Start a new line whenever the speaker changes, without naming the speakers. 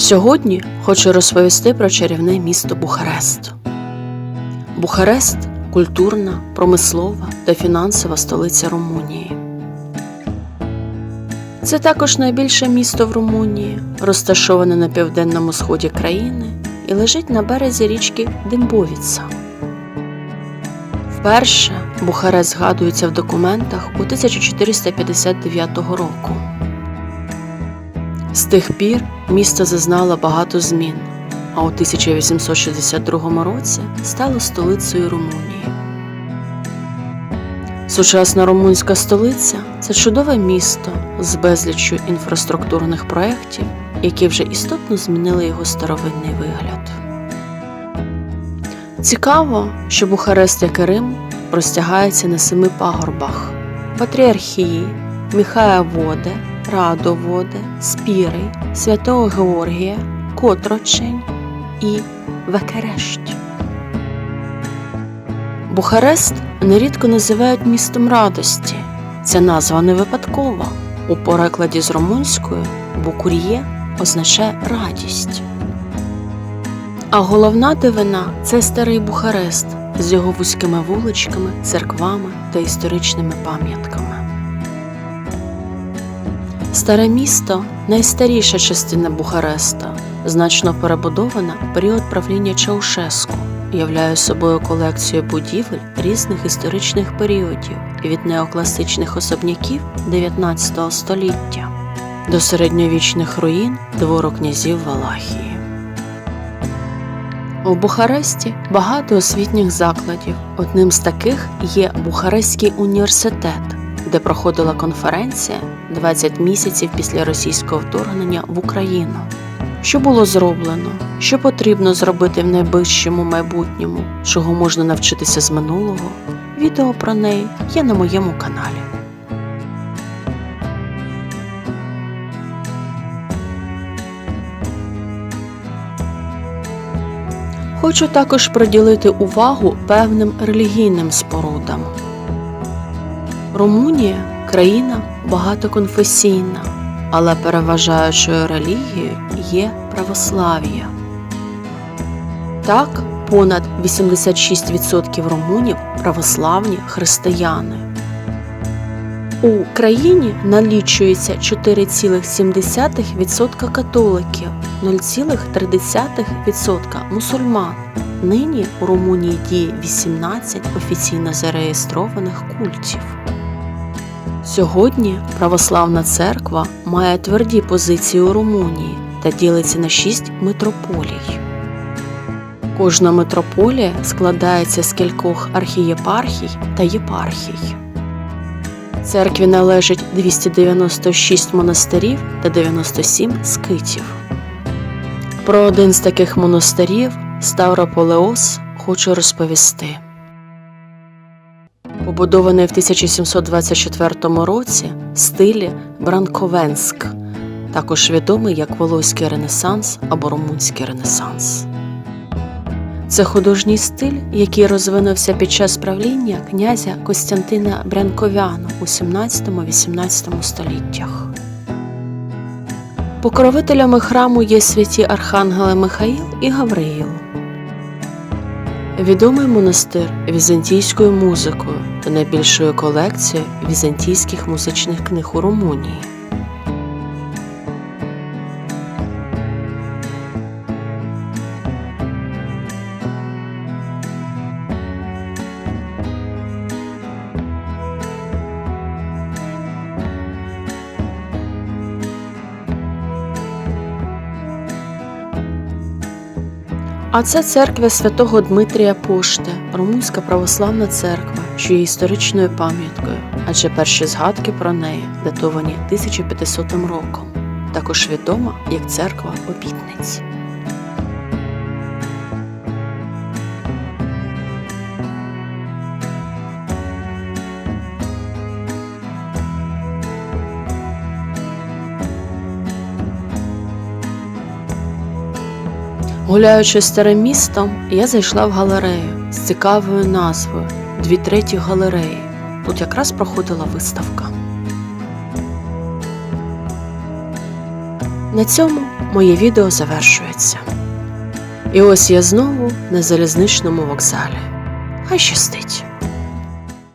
Сьогодні хочу розповісти про чарівне місто Бухарест. Бухарест культурна, промислова та фінансова столиця Румунії. Це також найбільше місто в Румунії, розташоване на південному сході країни і лежить на березі річки Димбовіца. Вперше Бухарест згадується в документах у 1459 року. З тих пір місто зазнало багато змін, а у 1862 році стало столицею Румунії. Сучасна румунська столиця це чудове місто з безліччю інфраструктурних проєктів, які вже істотно змінили його старовинний вигляд. Цікаво, що Бухарест, як і Рим, простягається на семи пагорбах Патріархії, Міхаєводе, Радоводе, Спірий, Святого Георгія, Котрочень і Векерешт. Бухарест нерідко називають містом радості. Ця назва не випадкова. У перекладі з румунської букур'є означає радість. А головна дивина це старий Бухарест з його вузькими вуличками, церквами та історичними пам'ятками. Старе місто найстаріша частина Бухареста, значно перебудована в період правління Чаушеску, являє собою колекцію будівель різних історичних періодів від неокласичних особняків 19 століття до середньовічних руїн двору князів Валахії. У Бухаресті багато освітніх закладів. Одним з таких є Бухарестський університет, де проходила конференція 20 місяців після російського вторгнення в Україну. Що було зроблено, що потрібно зробити в найближчому майбутньому, чого можна навчитися з минулого. Відео про неї є на моєму каналі. Хочу також приділити увагу певним релігійним спорудам. Румунія країна багатоконфесійна, але переважаючою релігією є православ'я. Так, понад 86% румунів православні християни. У країні налічується 4,7% католиків, 0,3% мусульман. Нині у Румунії діє 18 офіційно зареєстрованих культів. Сьогодні православна церква має тверді позиції у Румунії та ділиться на шість митрополій. Кожна митрополія складається з кількох архієпархій та єпархій. Церкві належить 296 монастирів та 97 скитів. Про один з таких монастирів Ставрополеос хочу розповісти. Побудований в 1724 році в стилі Бранковенськ, також відомий як Волоський Ренесанс або Румунський Ренесанс. Це художній стиль, який розвинувся під час правління князя Костянтина Брянковяна у 17-18 століттях. Покровителями храму є святі архангели Михаїл і Гавриїл. Відомий монастир візантійською музикою та найбільшою колекцією візантійських музичних книг у Румунії. А це церква святого Дмитрія Пошти, Румунська православна церква, що є історичною пам'яткою, адже перші згадки про неї датовані 1500 роком, також відома як церква обітниць. Гуляючи старим містом, я зайшла в галерею з цікавою назвою Дві треті галереї. Тут якраз проходила виставка. На цьому моє відео завершується. І ось я знову на залізничному вокзалі. Хай щастить.